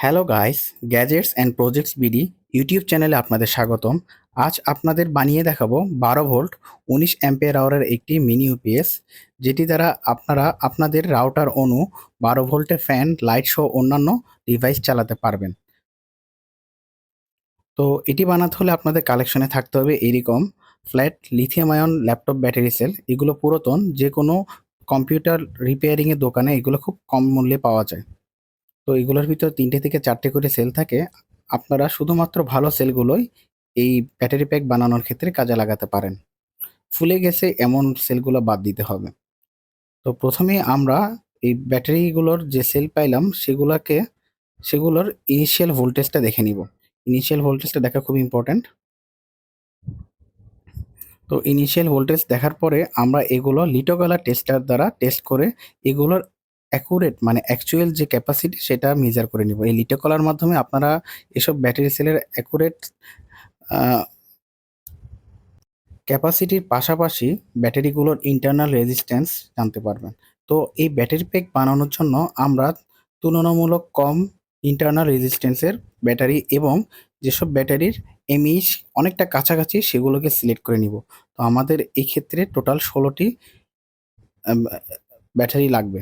Hello guys gadgets and projects BD YouTube চ্যানেলে আপনাদের স্বাগতম। আজ আপনাদের বানিয়ে দেখাবো বারো ভোল্ট উনিশ অ্যাম্পিয়ার আওয়ারের একটি মিনি ইউপিএস যেটি দ্বারা আপনারা আপনাদের রাউটার অনু বারো ভোল্টের ফ্যান লাইট সহ অন্যান্য ডিভাইস চালাতে পারবেন। তো এটি বানাতে হলে আপনাদের কালেকশনে থাকতে হবে এরকম flat lithium ion laptop battery cell এগুলো পুরাতন যে কোনো কম্পিউটার রিপেয়ারিংয়ের দোকানে এগুলো খুব কম মূল্যে পাওয়া যায়। তো এগুলোর ভিতর তিনটে থেকে চারটে করে সেল থাকে। আপনারা শুধুমাত্র ভালো সেলগুলোই এই ব্যাটারি প্যাক বানানোর ক্ষেত্রে কাজে লাগাতে পারেন। ফুলে গেছে এমন সেলগুলো বাদ দিতে হবে। তো প্রথমে আমরা এই ব্যাটারিগুলোর যে সেল পাইলাম, সেগুলোকে, সেগুলোর ইনিশিয়াল ভোল্টেজটা দেখে নিব। ইনিশিয়াল ভোল্টেজটা দেখা খুব ইম্পর্ট্যান্ট তো ইনিশিয়াল ভোল্টেজ দেখার পরে আমরা এগুলো লিটোগালা টেস্টার দ্বারা টেস্ট করে এগুলোর অ্যাকুরেট মানে অ্যাকচুয়াল যে ক্যাপাসিটি সেটা মেজার করে নিব। এই লিটোকলার মাধ্যমে আপনারা এসব ব্যাটারি সেলের অ্যাকুরেট ক্যাপাসিটির পাশাপাশি ব্যাটারিগুলোর ইন্টারনাল রেজিস্ট্যান্স জানতে পারবেন। তো এই ব্যাটারি প্যাক বানানোর জন্য আমরা তুলনামূলক কম ইন্টারনাল রেজিস্ট্যান্সের ব্যাটারি এবং যেসব ব্যাটারির এমইএইচ অনেকটা কাছাকাছি সেগুলোকে সিলেক্ট করে নিব। তো আমাদের এই ক্ষেত্রে টোটাল ষোলোটি ব্যাটারি লাগবে।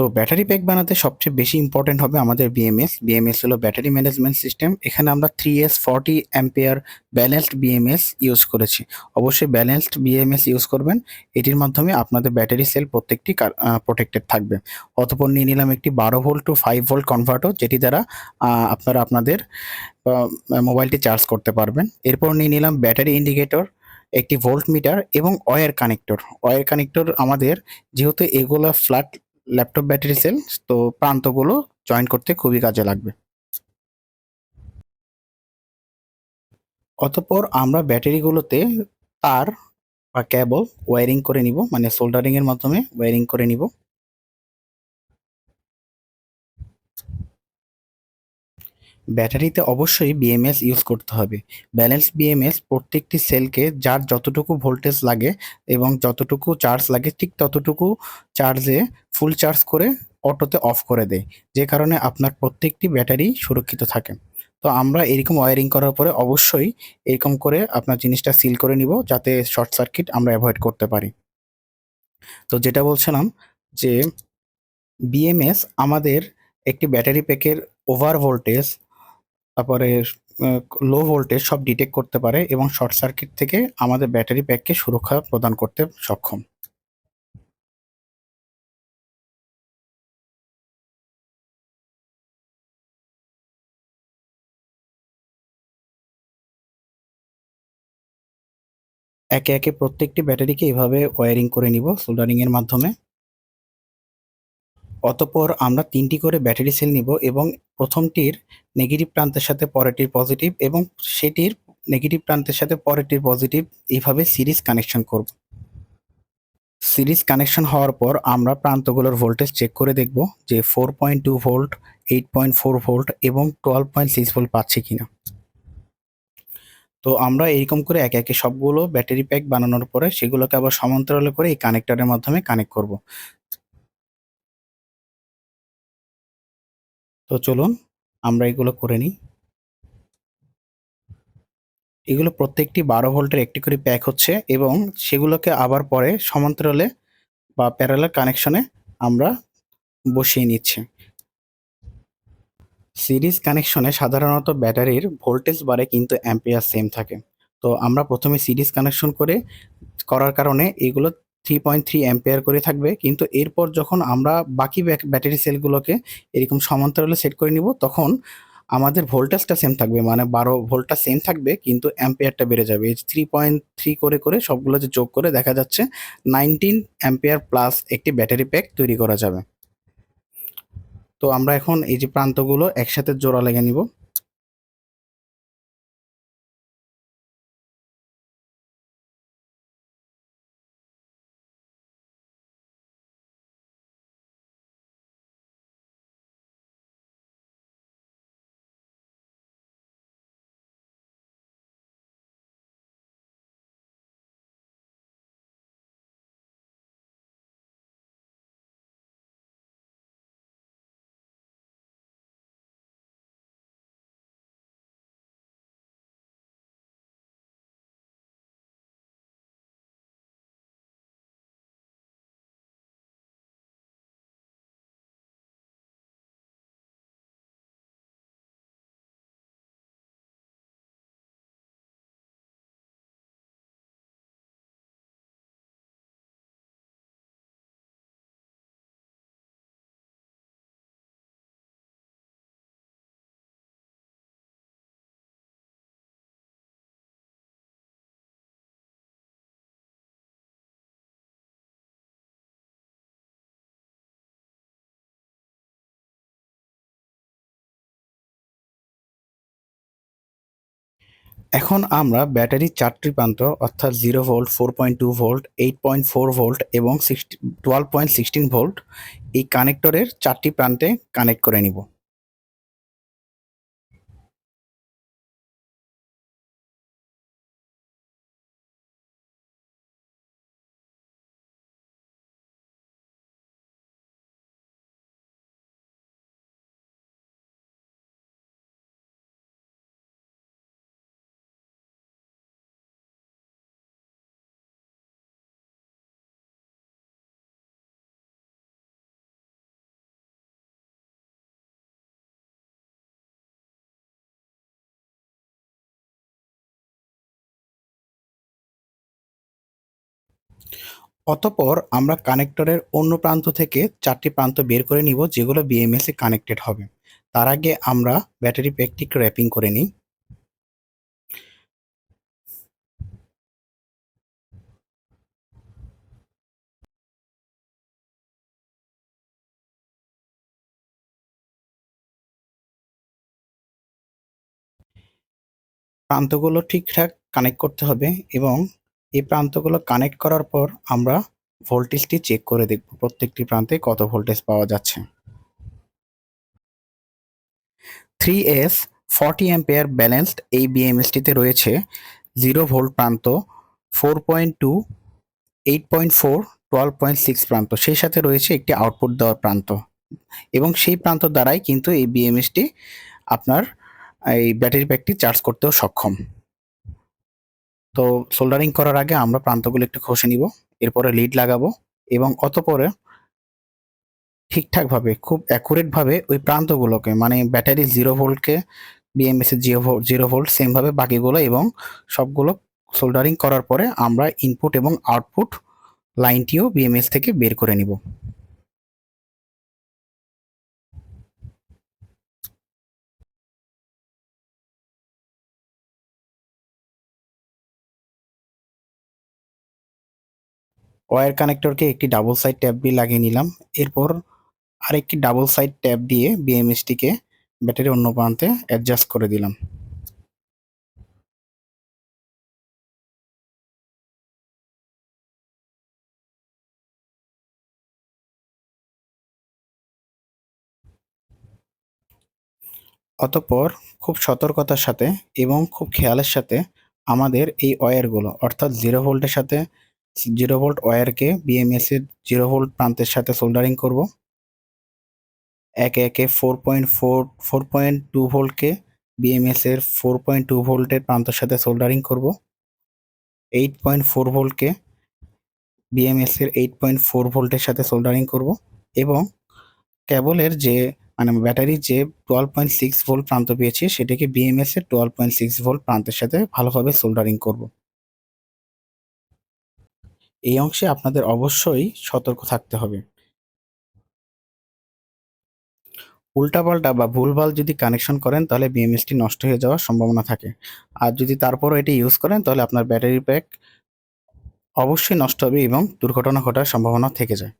তো ব্যাটারি প্যাক বানাতে সবচেয়ে বেশি ইম্পর্টেন্ট হবে আমাদের বিএমএস বিএমএস হলো ব্যাটারি ম্যানেজমেন্ট সিস্টেম এখানে আমরা three S forty ampere balanced BMS use করেছি। অবশ্যই ব্যালেন্সড বিএমএস ইউজ করবেন। এটির মাধ্যমে আপনাদের ব্যাটারি সেল প্রত্যেকটি প্রোটেক্টেড থাকবে। অতপর নিয়ে নিলাম একটি বারো volt two five volt converter যেটি দ্বারা আপনারা আপনাদের মোবাইলটি চার্জ করতে পারবেন। এরপর নিয়ে নিলাম ব্যাটারি ইন্ডিকেটর একটি ভোল্ট মিটার এবং ওয়ার কানেক্টর ওয়ার কানেক্টর আমাদের যেহেতু এগুলো ফ্ল্যাট ল্যাপটপ ব্যাটারি সেল তো প্রান্তগুলো জয়েন করতে খুবই কাজে লাগবে। অতপর আমরা ব্যাটারিগুলোতে তার বা ক্যাবল ওয়ারিং করে নিব মানে সোল্ডারিং এর মাধ্যমে ওয়ারিং করে নিব। ব্যাটারিতে অবশ্যই বিএমএস ইউজ করতে হবে। ব্যালেন্স বিএমএস প্রত্যেকটি সেলকে যার যতটুকু ভোল্টেজ লাগে এবং যতটুকু চার্জ লাগে, ঠিক ততটুকু চার্জে ফুল চার্জ করে অটোতে অফ করে দেয়, যে কারণে আপনার প্রত্যেকটি ব্যাটারি সুরক্ষিত থাকে। তো আমরা এরকম ওয়ারিং করার পরে অবশ্যই এরকম করে আপনার জিনিসটা সিল করে নিব, যাতে শর্ট সার্কিট আমরা অ্যাভয়েড করতে পারি। তো যেটা বলছিলাম যে বিএমএস আমাদের একটি ব্যাটারি প্যাকের ওভার ভোল্টেজ তারপরে লো ভোল্টেজ সব ডিটেক্ট করতে পারে এবং শর্ট সার্কিট থেকে আমাদের ব্যাটারি প্যাককে সুরক্ষা প্রদান করতে সক্ষম। একে একে প্রত্যেকটি ব্যাটারিকে এভাবে ওয়ারিং করে নিব সোল্ডারিং এর মাধ্যমে। অতপর আমরা তিনটি করে ব্যাটারি সেল নিব এবং প্রথমটির নেগেটিভ প্রান্তের সাথে পরেরটির পজিটিভ এবং সেটির নেগেটিভ প্রান্তের সাথে পরেরটির পজিটিভ এইভাবে সিরিজ কানেকশন করব। সিরিজ কানেকশন হওয়ার পর আমরা প্রান্তগুলোর ভোল্টেজ চেক করে দেখব যে four point two volt, eight point four volt এবং টুয়েলভ পয়েন্ট সিক্স ভোল্ট পাচ্ছি কিনা। তো আমরা এইরকম করে একে একে সবগুলো ব্যাটারি প্যাক বানানোর পরে সেগুলোকে আবার সমান্তরালে করে এই কানেক্টরের মাধ্যমে কানেক্ট করব। তো চলুন আমরা এগুলো করে নিই। এগুলো প্রত্যেকটি বারো ভোল্টের একটি করে প্যাক হচ্ছে এবং সেগুলোকে আবার পরে সমান্তরালে বা প্যারালাল কানেকশনে আমরা বসিয়ে নিচ্ছি। সিরিজ কানেকশনে সাধারণত ব্যাটারির ভোল্টেজ বাড়ে কিন্তু অ্যাম্পিয়ার সেম থাকে। তো আমরা প্রথমে সিরিজ কানেকশন করে করার কারণে এগুলো থ্রি পয়েন্ট থ্রি অ্যাম্পেয়ার করে থাকবে। কিন্তু এরপর যখন আমরা বাকি ব্যাটারি সেলগুলোকে এরকম সমান্তরালে সেট করে নিব, তখন আমাদের ভোল্টেজটা সেম থাকবে। মানে বারো ভোল্টটা সেম থাকবে, কিন্তু অ্যাম্পেয়ারটা বেড়ে যাবে। এই থ্রি পয়েন্ট থ্রি করে করে সবগুলো যে যোগ করে দেখা যাচ্ছে নাইনটিন অ্যাম্পেয়ার প্লাস একটি ব্যাটারি প্যাক তৈরি করা যাবে। তো আমরা এখন এই যে প্রান্তগুলো একসাথে জোড়া লেগে নিব। এখন আমরা ব্যাটারি চারটি প্রান্ত অর্থাৎ zero volt, four point two volt, eight point four volt এবং sixty twelve point sixteen volt এই কানেক্টরের চারটি প্রান্তে কানেক্ট করে নিব। অতঃপর আমরা কানেক্টরের অন্য প্রান্ত থেকে চারটি প্রান্ত বের করে নিব যেগুলো বিএমএস এ কানেক্টেড হবে। তার আগে আমরা ব্যাটারি প্যাকটি র্যাপিং করে নিই। প্রান্তগুলো ঠিকঠাক কানেক্ট করতে হবে এবং এই প্রান্তগুলো কানেক্ট করার পর আমরা ভোল্টেজটি চেক করে দেখব প্রত্যেকটি প্রান্তে কত ভোল্টেজ পাওয়া যাচ্ছে। Three S forty ampere balanced এই বিএমএসটিতে রয়েছে জিরো ভোল্ট প্রান্ত four point two eight point four twelve point six প্রান্ত। সেই সাথে রয়েছে একটি আউটপুট দেওয়ার প্রান্ত। এবং সেই প্রান্ত দ্বারাই কিন্তু এই বিএমএসটি আপনার এই ব্যাটারি প্যাকটি চার্জ করতেও সক্ষম। তো সোল্ডারিং করার আগে আমরা প্রান্তগুলো একটু ঘষে নিব, এরপরে লিড লাগাবো এবং অতপরে ঠিকঠাকভাবে, খুব অ্যাকুরেটভাবে ওই প্রান্তগুলোকে মানে ব্যাটারি জিরো ভোল্টকে বিএমএস এর জিরো ভোল্ট জিরো ভোল্ট সেমভাবে বাকিগুলো এবং সবগুলো সোল্ডারিং করার পরে আমরা ইনপুট এবং আউটপুট লাইনটিও বিএমএস থেকে বের করে নিব। ওয়্যার কানেক্টরকে একটি ডাবল সাইড ট্যাপ দিয়ে লাগিয়ে নিলাম। এরপর আরেকটি ডাবল সাইড ট্যাপ দিয়ে বিএমএসটিকে ব্যাটারি অন্য প্রান্তে অ্যাডজাস্ট করে দিলাম। অতঃপর খুব সতর্কতার সাথে এবং খুব খেয়ালের সাথে আমাদের এই ওয়্যারগুলো অর্থাৎ জিরো ভোল্টের সাথে জিরো ভোল্ট ওয়্যারকে বিএমএস এর জিরো ভোল্ট প্রান্তের সাথে সোল্ডারিং করব। একে একে four point four four point two ভোল্টকে BMS এর ফোর পয়েন্ট টু ভোল্টের প্রান্তের সাথে সোল্ডারিং করব। এইট পয়েন্ট ফোর ভোল্টকে বিএমএস এর এইট পয়েন্ট ফোর ভোল্টের সাথে সোল্ডারিং করব এবং কেবলের যে মানে ব্যাটারির যে টুয়েলভ পয়েন্ট সিক্স ভোল্ট প্রান্ত পেয়েছি, সেটাকে বিএমএস এর টুয়েলভ পয়েন্ট সিক্স ভোল্ট প্রান্তের সাথে ভালোভাবে সোল্ডারিং করব। এই অংশে আপনাদের অবশ্যই সতর্ক থাকতে হবে। উল্টাপাল্টা বা ভুলভাল যদি কানেকশন করেন, তাহলে বিএমএসটি নষ্ট হয়ে যাওয়ার সম্ভাবনা থাকে। আর যদি তারপরও এটি ইউজ করেন, তাহলে আপনার ব্যাটারি প্যাক অবশ্যই নষ্ট হবে এবং দুর্ঘটনা ঘটার সম্ভাবনা থেকে যায়।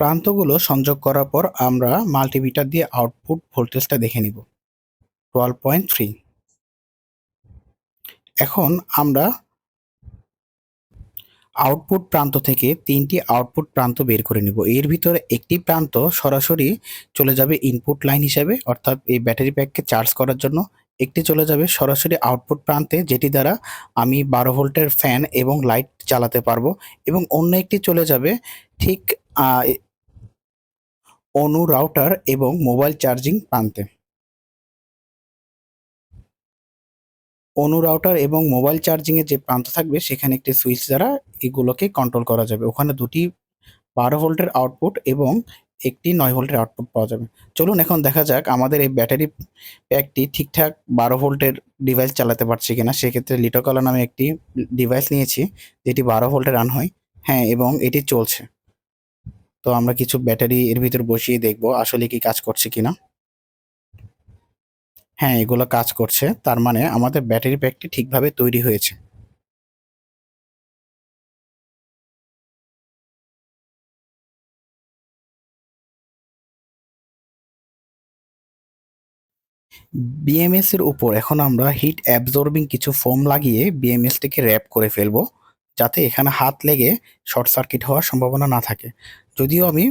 প্রান্তগুলো সংযোগ করার পর আমরা মাল্টিমিটার দিয়ে আউটপুট ভোল্টেজটা দেখে নিব। টুয়েলভ পয়েন্ট থ্রি এখন আমরা আউটপুট প্রান্ত থেকে তিনটি আউটপুট প্রান্ত বের করে নিব। এর ভিতরে একটি প্রান্ত সরাসরি চলে যাবে ইনপুট লাইন হিসেবে, অর্থাৎ এই ব্যাটারি প্যাককে চার্জ করার জন্য। একটি চলে যাবে সরাসরি আউটপুট প্রান্তে, যেটি দ্বারা আমি বারো ভোল্টের ফ্যান এবং লাইট চালাতে পারব। এবং অন্য একটি চলে যাবে ঠিক অনু রাউটার এবং মোবাইল চার্জিং প্রান্তে অনু রাউটার এবং মোবাইল চার্জিংয়ের যে প্রান্ত থাকবে, সেখানে একটি সুইচ দ্বারা এগুলোকে কন্ট্রোল করা যাবে। ওখানে দুটি বারো ভোল্টের আউটপুট এবং একটি নয় ভোল্টের আউটপুট পাওয়া যাবে। চলুন এখন দেখা যাক আমাদের এই ব্যাটারি প্যাকটি ঠিকঠাক বারো ভোল্টের ডিভাইস চালাতে পারছে কিনা। সেক্ষেত্রে লিটোকলা নামে একটি ডিভাইস নিয়েছি, যেটি বারো ভোল্টে রান হয়। হ্যাঁ এবং এটি চলছে। তো আমরা কিছু ব্যাটারি এর ভিতর বসিয়ে দেখব আসলে কি কাজ করছে কিনা। হ্যাঁ এগুলো কাজ করছে। তার মানে আমাদের ব্যাটারি প্যাকটি ঠিকভাবে তৈরি হয়েছে। বিএমএস এর উপর এখন আমরা হিট অ্যাবজর্বিং কিছু ফোম লাগিয়ে বিএমএসটিকে র্যাপ করে ফেলব। যাতে এখানে হাত লেগে শর্ট সার্কিট হওয়ার সম্ভাবনা না থাকে। যদিও আমি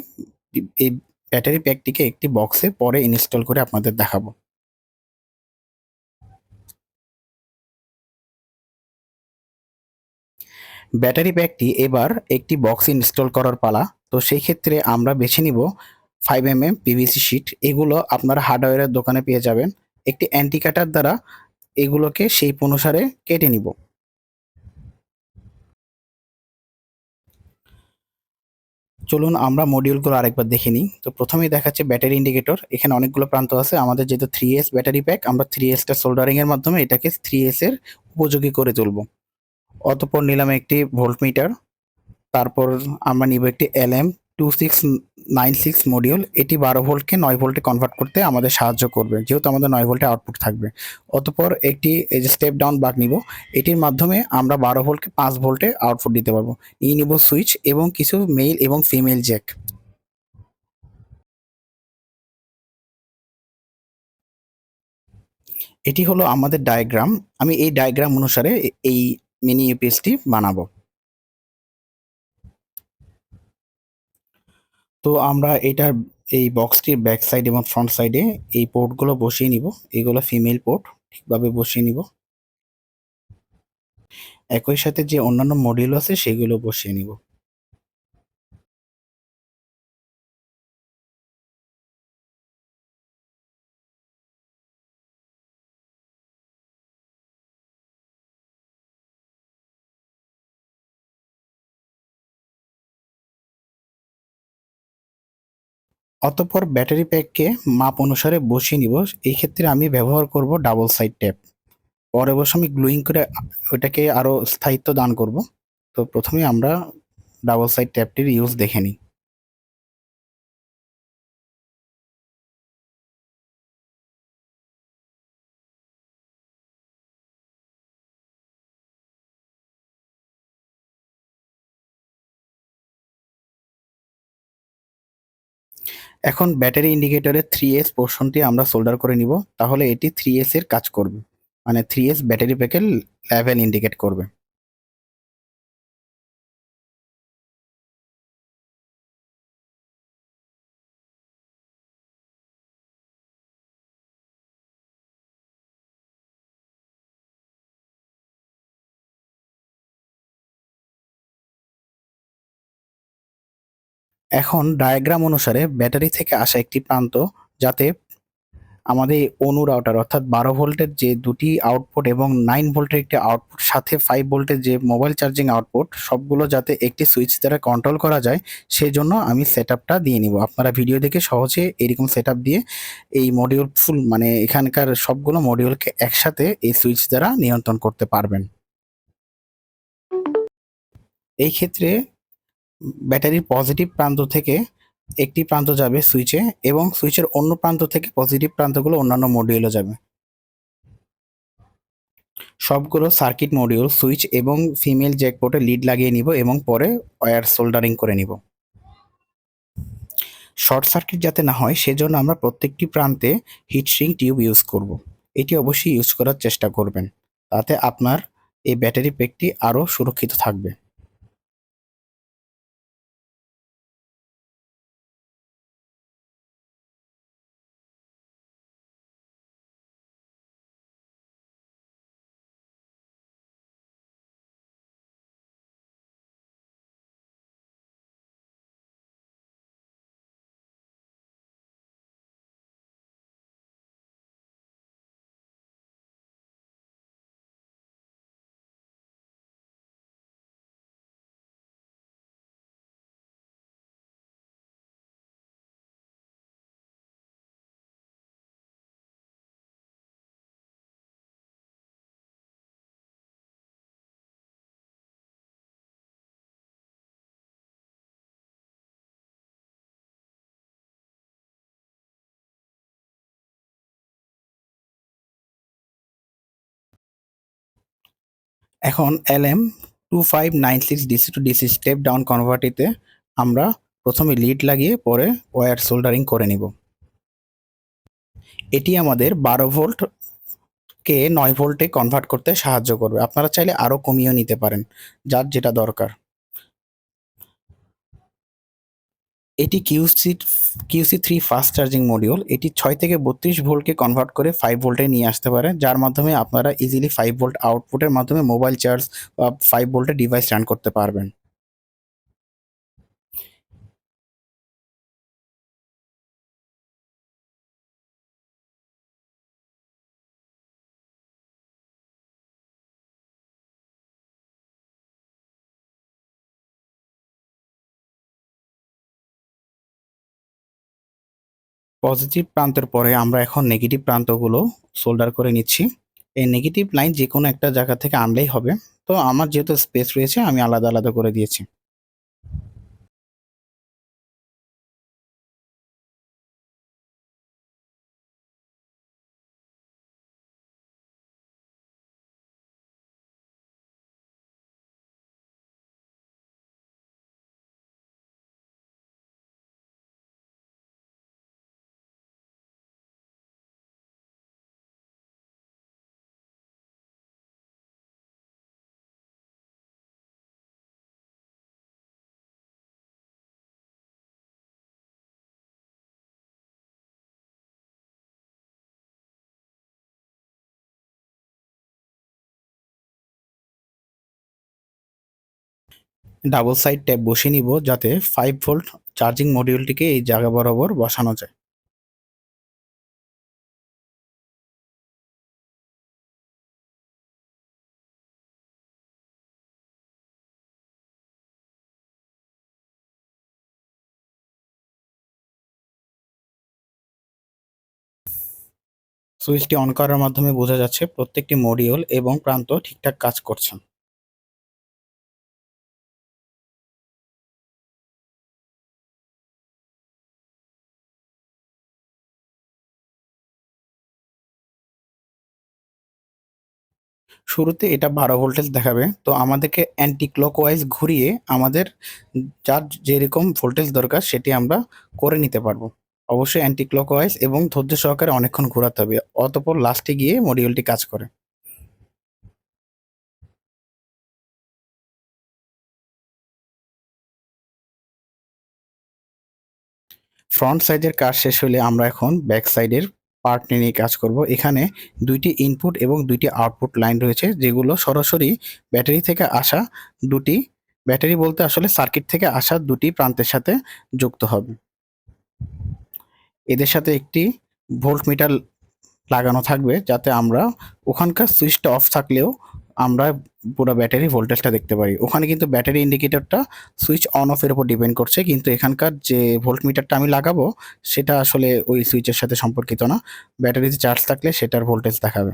এই ব্যাটারি প্যাকটিকে একটি বক্সে পরে ইনস্টল করে আপনাদের দেখাবো। ব্যাটারি প্যাকটি এবার একটি বক্স ইনস্টল করার পালা। তো সেই ক্ষেত্রে আমরা বেছে নিব five M M PVC sheet এগুলো আপনারা হার্ডওয়্যারের দোকানে পেয়ে যাবেন। একটি অ্যান্টি কাটার দ্বারা এগুলোকে সেই অনুসারে কেটে নিব। চলুন আমরা মডিউলগুলো আরেকবার দেখে নিই। তো প্রথমেই দেখাচ্ছে ব্যাটারি ইন্ডিকেটর এখানে অনেকগুলো প্রান্ত আছে। আমাদের যেহেতু থ্রি এস ব্যাটারি প্যাক আমরা থ্রি এসটা সোল্ডারিংয়ের মাধ্যমে এটাকে থ্রি এসের উপযোগী করে তুলব। অতপর নিলাম একটি ভোল্টমিটার তারপর আমরা নিব একটি LM two six nine six module এটি বারো ভোল্টকে নয় ভোল্টে কনভার্ট করতে আমাদের সাহায্য করবে, যেহেতু আমাদের নয় ভোল্টে আউটপুট থাকবে। অতপর একটি, এই যে স্টেপ ডাউন বাক নিব, এটির মাধ্যমে আমরা বারো ভোল্টকে পাঁচ ভোল্টে আউটপুট দিতে পারব। নিয়ে নিব সুইচ এবং কিছু মেল এবং ফিমেল জ্যাক এটি হলো আমাদের ডায়াগ্রাম আমি এই ডায়াগ্রাম অনুসারে এই মিনি ইউপিএসটি বানাবো। তো আমরা এটার এই বক্সটির ব্যাক সাইড এবং ফ্রন্ট সাইডে এই পোর্টগুলো বসিয়ে নিব। এগুলো ফিমেল পোর্ট ঠিকভাবে বসিয়ে নিব। একই সাথে যে অন্যান্য মডিউল আছে সেগুলো বসিয়ে নিব। অতঃপর ব্যাটারি প্যাককে মাপ অনুসারে বসিয়ে নিব। এই ক্ষেত্রে আমি ব্যবহার করব ডাবল সাইড ট্যাপ পরে অবশ্য আমি গ্লুইং করে ওটাকে আরও স্থায়িত্ব দান করব। তো প্রথমে আমরা ডাবল সাইড ট্যাপটির ইউজ দেখে নিই। এখন ব্যাটারি ইন্ডিকেটরের থ্রি এস পোর্শনটি আমরা সোল্ডার করে নিব, তাহলে এটি থ্রি এস এর কাজ করবে। মানে থ্রি এস ব্যাটারি প্যাকের লেভেল ইন্ডিকেট করবে। এখন ডায়াগ্রাম অনুসারে ব্যাটারি থেকে আসা একটি প্রান্ত যাতে আমাদের অনু রাউটার অর্থাৎ বারো ভোল্টের যে দুটি আউটপুট এবং নাইন ভোল্টের একটি আউটপুট সাথে ফাইভ ভোল্টের যে মোবাইল চার্জিং আউটপুট সবগুলো যাতে একটি সুইচ দ্বারা কন্ট্রোল করা যায় সেই জন্য আমি সেট আপটা দিয়ে নিব। আপনারা ভিডিও দেখে সহজে এরকম সেট দিয়ে এই মডিউল ফুল মানে এখানকার সবগুলো মডিউলকে একসাথে এই সুইচ দ্বারা নিয়ন্ত্রণ করতে পারবেন। এই ক্ষেত্রে ব্যাটারির পজিটিভ প্রান্ত থেকে একটি প্রান্ত যাবে সুইচে এবং সুইচের অন্য প্রান্ত থেকে পজিটিভ প্রান্তগুলো অন্যান্য মডিউলে যাবে। সবগুলো সার্কিট মডিউল সুইচ এবং ফিমেল জ্যাকপোর্টে লিড লাগিয়ে নিব এবং পরে ওয়্যার সোল্ডারিং করে নিব। শর্ট সার্কিট যাতে না হয়, সেজন্য আমরা প্রত্যেকটি প্রান্তে হিটশিং টিউব ইউজ করব। এটি অবশ্যই ইউজ করার চেষ্টা করবেন। তাতে আপনার এই ব্যাটারি প্যাকটি আরও সুরক্ষিত থাকবে। এখন L M two five nine six DC to DC step down কনভার্টিতে আমরা প্রথমে লিড লাগিয়ে পরে ওয়ার সোল্ডারিং করে নিব। এটি আমাদের বারো ভোল্ট কে নয় ভোল্টে কনভার্ট করতে সাহায্য করবে। আপনারা চাইলে আরও কমিয়েও নিতে পারেন, যার যেটা দরকার। এটি QC QC three fast charging module এটি ছয় থেকে বত্রিশ ভোল্টকে কনভার্ট করে ফাইভ ভোল্টে নিয়ে আসতে পারে, যার মাধ্যমে আপনারা ইজিলি ফাইভ ভোল্ট আউটপুটের মাধ্যমে মোবাইল চার্জ বা ফাইভ ভোল্টের ডিভাইস রান করতে পারবেন। পজিটিভ প্রান্তের পরে আমরা এখন নেগেটিভ প্রান্তগুলো সোল্ডার করে নিচ্ছি। এই নেগেটিভ লাইন যে কোনো একটা জায়গা থেকে আনলেই হবে। তো আমার যেহেতু স্পেস রয়েছে, আমি আলাদা আলাদা করে দিয়েছি। ডাবল সাইড ট্যাপ বসিয়ে নিব যাতে ফাইভ ভোল্ট চার্জিং মডিউলটিকে এই জায়গা বরাবর বসানো যায়। সুইচটি অন করার মাধ্যমে বোঝা যাচ্ছে প্রত্যেকটি মডিউল এবং প্রান্ত ঠিকঠাক কাজ করছে শুরুতে এটা বারো ভোল্টেজ দেখাবে। তো আমাদেরকে অ্যান্টি ক্লকওয়াইজ ঘুরিয়ে আমাদের যার যেরকম ভোল্টেজ দরকার সেটি আমরা করে নিতে পারব। অবশ্যই অ্যান্টি ক্লকওয়াইজ এবং ধৈর্য সহকারে অনেকক্ষণ ঘোরাতে হবে, অতপর লাস্টে গিয়ে মডিউলটি কাজ করে। ফ্রন্ট সাইডের কাজ শেষ হলে আমরা এখন ব্যাক সাইডের পার্ট নিয়ে কাজ করব। এখানে দুইটি ইনপুট এবং দুইটি আউটপুট লাইন রয়েছে, যেগুলো সরাসরি ব্যাটারি থেকে আসা দুটি ব্যাটারি বলতে আসলে সার্কিট থেকে আসা দুটি প্রান্তের সাথে যুক্ত হবে। এদের সাথে একটি ভোল্ট মিটার লাগানো থাকবে, যাতে আমরা ওখানকার সুইচটা অফ থাকলেও আমরা পুরো ব্যাটারি ভোল্টেজটা দেখতে পারি। ওখানে কিন্তু ব্যাটারি ইন্ডিকেটরটা সুইচ অন অফের উপর ডিপেন্ড করছে, কিন্তু এখানকার যে ভোল্ট মিটারটা আমি লাগাবো, সেটা আসলে ওই সুইচের সাথে সম্পর্কিত না। ব্যাটারিতে চার্জ থাকলে সেটার ভোল্টেজ দেখাবে।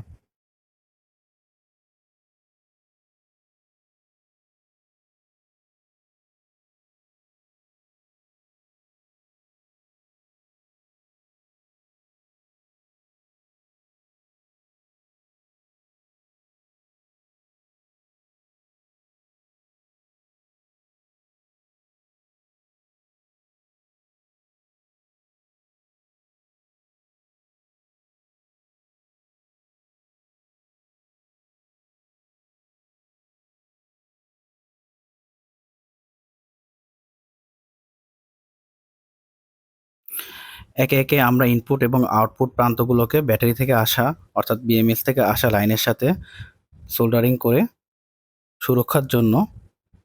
একে একে আমরা ইনপুট এবং আউটপুট প্রান্তগুলোকে ব্যাটারি থেকে আসা, অর্থাৎ বিএমএস থেকে আসা লাইনের সাথে সোল্ডারিং করে সুরক্ষার জন্য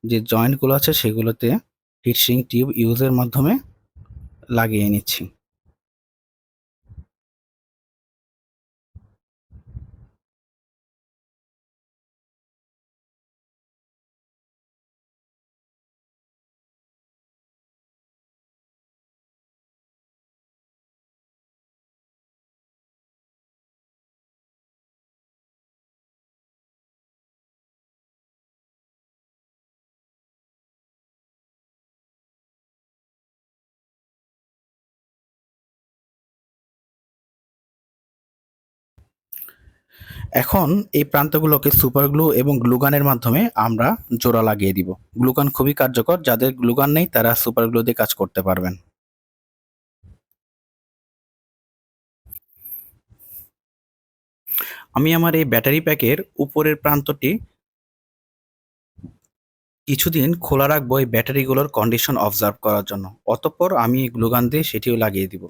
যে জয়েন্টগুলো আছে সেগুলোতে হিটসিং টিউব ইউজের মাধ্যমে লাগিয়ে নিচ্ছি। এখন এই প্রান্তগুলোকে সুপার গ্লু এবং গ্লুগানের মাধ্যমে আমরা জোড়া লাগিয়ে দিব। গ্লুগান খুবই কার্যকর, যাদের গ্লুগান নেই তারা সুপার গ্লু দিয়ে কাজ করতে পারবেন। আমি আমার এই ব্যাটারি প্যাকের উপরের প্রান্তটি কিছুদিন খোলা রাখব এই ব্যাটারিগুলোর কন্ডিশন অবজার্ভ করার জন্য। অতঃপর আমি গ্লুগান দিয়ে সেটিও লাগিয়ে দিব।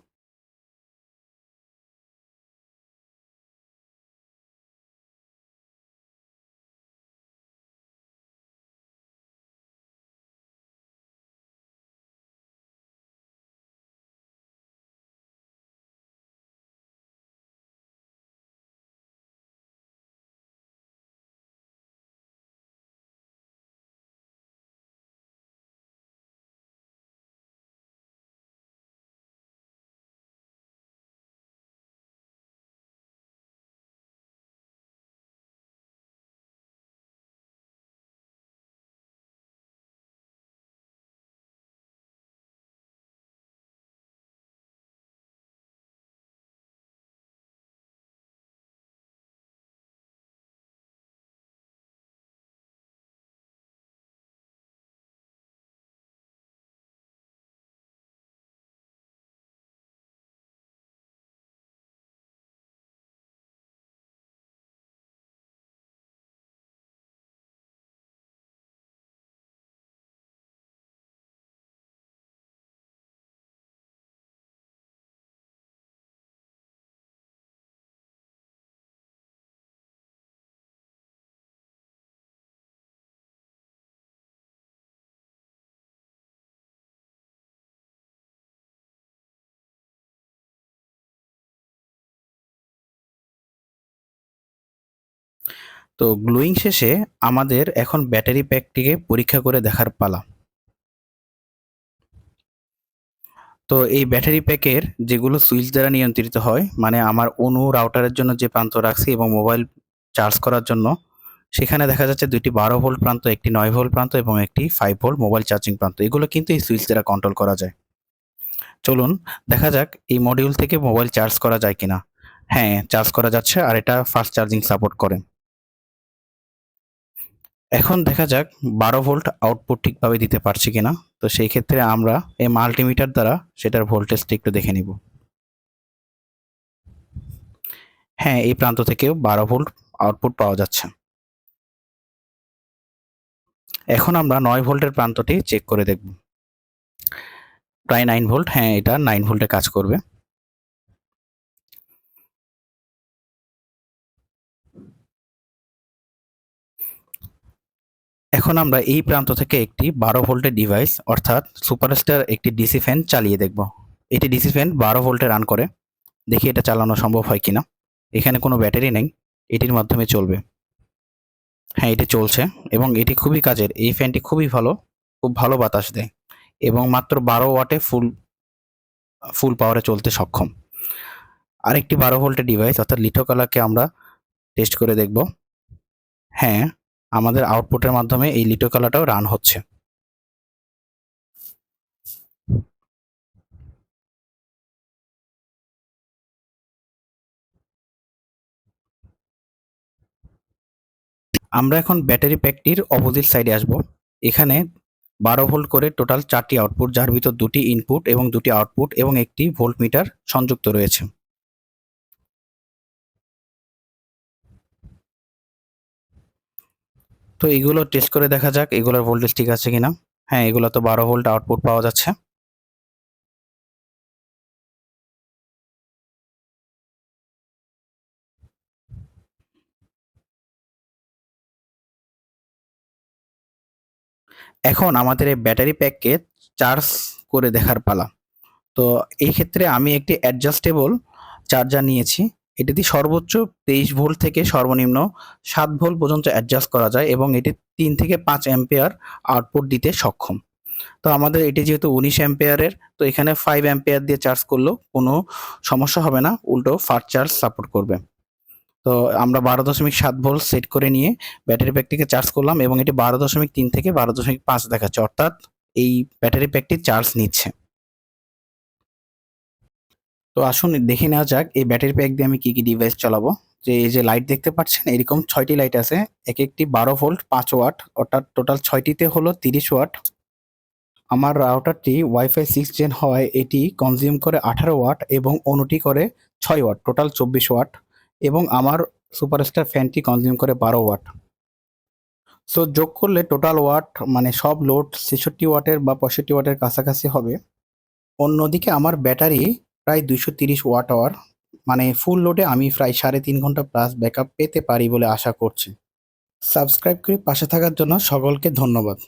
তো গ্লোয়িং শেষে আমাদের এখন ব্যাটারি প্যাকটিকে পরীক্ষা করে দেখার পালা। তো এই ব্যাটারি প্যাকের যেগুলো সুইচ দ্বারা নিয়ন্ত্রিত হয় মানে আমার অনু রাউটারের জন্য যে প্রান্ত রাখছি এবং মোবাইল চার্জ করার জন্য, সেখানে দেখা যাচ্ছে দুইটি বারো ভোল্ট প্রান্ত, একটি নয় ভোল্ট প্রান্ত এবং একটি ফাইভ ভোল্ট মোবাইল চার্জিং প্রান্ত। এগুলো কিন্তু এই সুইচ দ্বারা কন্ট্রোল করা যায়। চলুন, দেখা যাক এই মডিউল থেকে মোবাইল চার্জ করা যায় কিনা। হ্যাঁ চার্জ করা যাচ্ছে আর এটা ফাস্ট চার্জিং সাপোর্ট করে। এখন দেখা যাক বারো ভোল্ট আউটপুট ঠিকভাবে দিতে পারছি কিনা। তো সেই ক্ষেত্রে আমরা এই মাল্টিমিটার দ্বারা সেটার ভোল্টেজটা একটু দেখে নিব। হ্যাঁ এই প্রান্ত থেকেও বারো ভোল্ট আউটপুট পাওয়া যাচ্ছে। এখন আমরা নয় ভোল্টের প্রান্তটি চেক করে দেখব। প্রায় নাইন ভোল্ট হ্যাঁ এটা নাইন ভোল্টে কাজ করবে। এখন আমরা এই প্রান্ত থেকে একটি বারো ভোল্টের ডিভাইস অর্থাৎ সুপারস্টার একটি ডিসি ফ্যান চালিয়ে দেখব। এটি ডিসি ফ্যান বারো ভোল্টে রান করে। দেখি এটা চালানো সম্ভব হয় কিনা। এখানে কোনো ব্যাটারি নেই। এটির মাধ্যমে চলবে। হ্যাঁ এটি চলছে এবং এটি খুবই কাজের। এই ফ্যানটি খুবই ভালো, খুব ভালো বাতাস দেয় এবং মাত্র বারো ওয়াটে ফুল ফুল পাওয়ারে চলতে সক্ষম। আরেকটি বারো ভোল্টের ডিভাইস অর্থাৎ লিথোকালাকে আমরা টেস্ট করে দেখব। হ্যাঁ আমাদের আউটপুটের মাধ্যমে এই লিটোকালাটাও রান হচ্ছে। আমরা এখন ব্যাটারি প্যাকটির অপোজিট সাইডে আসব। এখানে বারো ভোল্ট করে টোটাল চারটি আউটপুট যার ভিতর দুটি ইনপুট এবং দুটি আউটপুট এবং একটি ভোল্ট মিটার সংযুক্ত রয়েছে। তো এগুলো টেস্ট করে দেখা যাক এগুলোর ভোল্টেজ ঠিক আছে কিনা। হ্যাঁ এগুলো তো বারো ভোল্ট আউটপুট পাওয়া যাচ্ছে। এখন আমাদের এই ব্যাটারি প্যাককে চার্জ করে দেখার পালা। তো এই ক্ষেত্রে আমি একটি অ্যাডজাস্টেবল চার্জার নিয়েছি। এটিতে সর্বোচ্চ তেইশ ভোল্ট থেকে সর্বনিম্ন সাত ভোল্ট পর্যন্ত অ্যাডজাস্ট করা যায় এবং এটি তিন থেকে পাঁচ অ্যাম্পেয়ার আউটপুট দিতে সক্ষম। তো আমাদের এটি যেহেতু উনিশ অ্যাম্পেয়ারের তো এখানে ফাইভ অ্যাম্পেয়ার দিয়ে চার্জ করলেও কোনো সমস্যা হবে না, উল্টো ফাস্ট চার্জ সাপোর্ট করবে। তো আমরা বারো দশমিক সাত ভোল্ট সেট করে নিয়ে ব্যাটারি প্যাকটিকে চার্জ করলাম এবং এটি বারো দশমিক তিন থেকে বারো দশমিক পাঁচ দেখাচ্ছে, অর্থাৎ এই ব্যাটারি প্যাকটি চার্জ নিচ্ছে। তো আসুন দেখে নেওয়া যাক, এই ব্যাটারি প্যাক দিয়ে আমি কি কি ডিভাইস চালাবো। যে এই যে লাইট দেখতে পাচ্ছেন, এরকম ছয়টি লাইট আছে। এক একটি বারো ভোল্ট পাঁচ ওয়াট অর্থাৎ টোটাল ছয়টিতে হলো তিরিশ ওয়াট আমার রাউটারটি ওয়াইফাই সিক্স জেন হওয়ায় এটি কনজিউম করে আঠারো ওয়াট এবং অনুটি করে ছয় ওয়াট টোটাল চব্বিশ ওয়াট এবং আমার সুপারস্টার ফ্যানটি কনজিউম করে বারো ওয়াট সো যোগ করলে টোটাল ওয়াট মানে সব লোড ছেষট্টি ওয়াটের বা পঁয়ষট্টি ওয়াটের কাছাকাছি হবে। অন্যদিকে আমার ব্যাটারি প্রায় দুশো তিরিশ ওয়াট আওয়ার মানে ফুল লোডে আমি প্রায় সাড়ে তিন ঘণ্টা প্লাস ব্যাকআপ পেতে পারি বলে আশা করছি। সাবস্ক্রাইব করে পাশে থাকার জন্য সকলকে ধন্যবাদ।